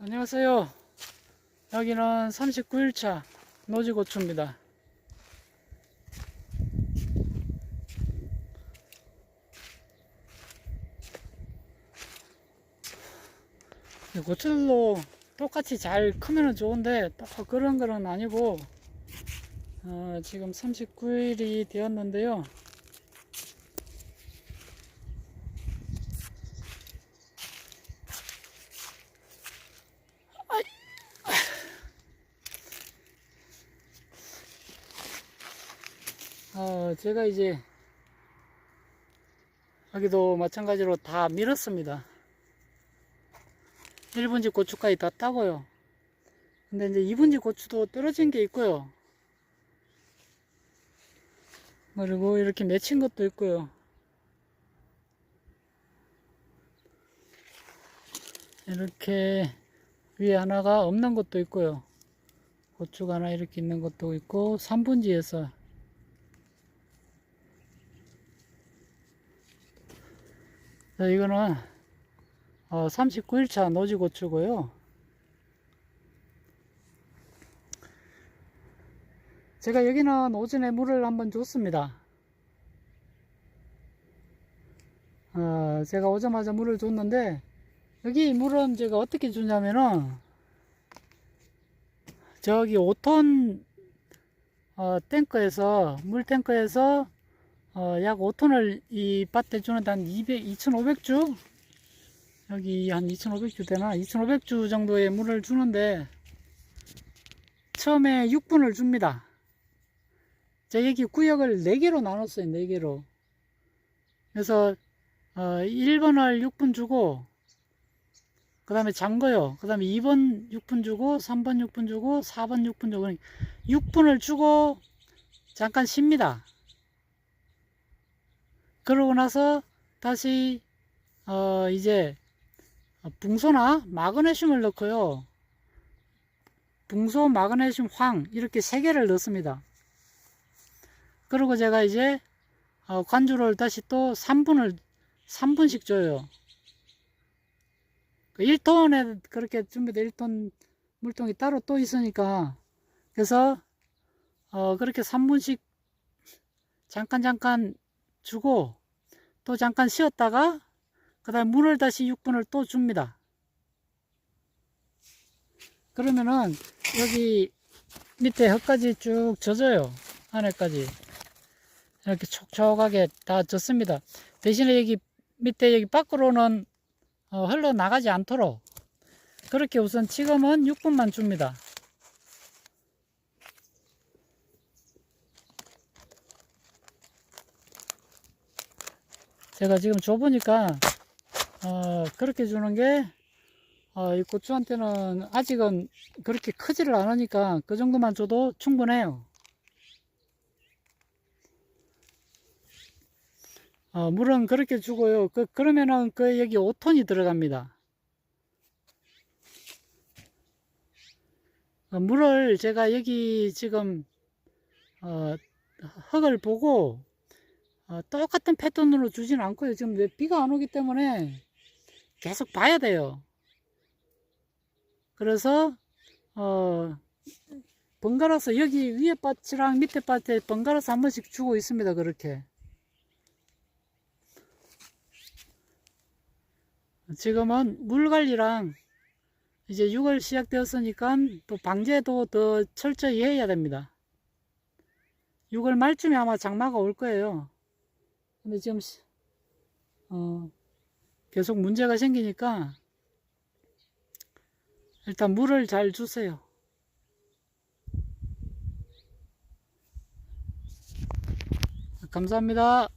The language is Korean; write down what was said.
안녕하세요. 여기는 39일차 노지고추입니다. 이 고추들도 똑같이 잘 크면 좋은데 또 그런 거는 아니고 어, 지금 39일이 되었는데요. 어, 제가 이제 여기도 마찬가지로 다 밀었습니다. 1분지 고추까지 다 따고요. 근데 이제 2분지 고추도 떨어진 게 있고요. 그리고 이렇게 맺힌 것도 있고요. 이렇게 위에 하나가 없는 것도 있고요. 고추가 하나 이렇게 있는 것도 있고 3분지에서 자, 이거는 어, 39일차 노지고추고요. 제가 여기는 오전에 물을 한번 줬습니다. 어, 제가 오자마자 물을 줬는데 여기 물은 제가 어떻게 주냐면은 저기 5톤 어, 탱크에서 물 탱크에서 어, 약 5톤을 이 밭에 주는데 한 200, 2,500주? 여기 한 2,500주 되나? 2,500주 정도의 물을 주는데, 처음에 6분을 줍니다. 자, 여기 구역을 4개로 나눴어요, 4개로. 그래서, 어, 1번을 6분 주고, 그 다음에 잠궈요. 그 다음에 2번 6분 주고, 3번 6분 주고, 4번 6분 주고, 6분을 주고, 잠깐 쉽니다. 그러고 나서 다시 어 이제 붕소나 마그네슘을 넣고요. 붕소, 마그네슘, 황 이렇게 세 개를 넣습니다. 그리고 제가 이제 어 관주를 다시 또 3분을 3분씩 줘요. 1톤에 그렇게 준비된 1톤 물통이 따로 또 있으니까 그래서 어 그렇게 3분씩 잠깐 잠깐 주고 또 잠깐 쉬었다가 그 다음 물을 다시 6분을 또 줍니다. 그러면은 여기 밑에 흙까지 쭉 젖어요. 안에까지. 이렇게 촉촉하게 다 젖습니다. 대신에 여기 밑에 여기 밖으로는 어, 흘러나가지 않도록 그렇게 우선 지금은 6분만 줍니다 제가 지금 줘보니까 어, 그렇게 주는 게 어, 이 고추한테는 아직은 그렇게 크지를 않으니까 그 정도만 줘도 충분해요. 어, 물은 그렇게 주고요. 그, 그러면은 그 여기 5톤이 들어갑니다. 어, 물을 제가 여기 지금 어, 흙을 보고 어, 똑같은 패턴으로 주진 않고요. 지금 왜 비가 안 오기 때문에 계속 봐야 돼요. 그래서 어, 번갈아서 여기 위에 밭이랑 밑에 밭에 번갈아서 한 번씩 주고 있습니다. 그렇게. 지금은 물 관리랑 이제 6월 시작되었으니까 또 방제도 더 철저히 해야 됩니다. 6월 말쯤에 아마 장마가 올 거예요. 근데 지금 시- 어, 계속 문제가 생기니까 일단 물을 잘 주세요. 감사합니다.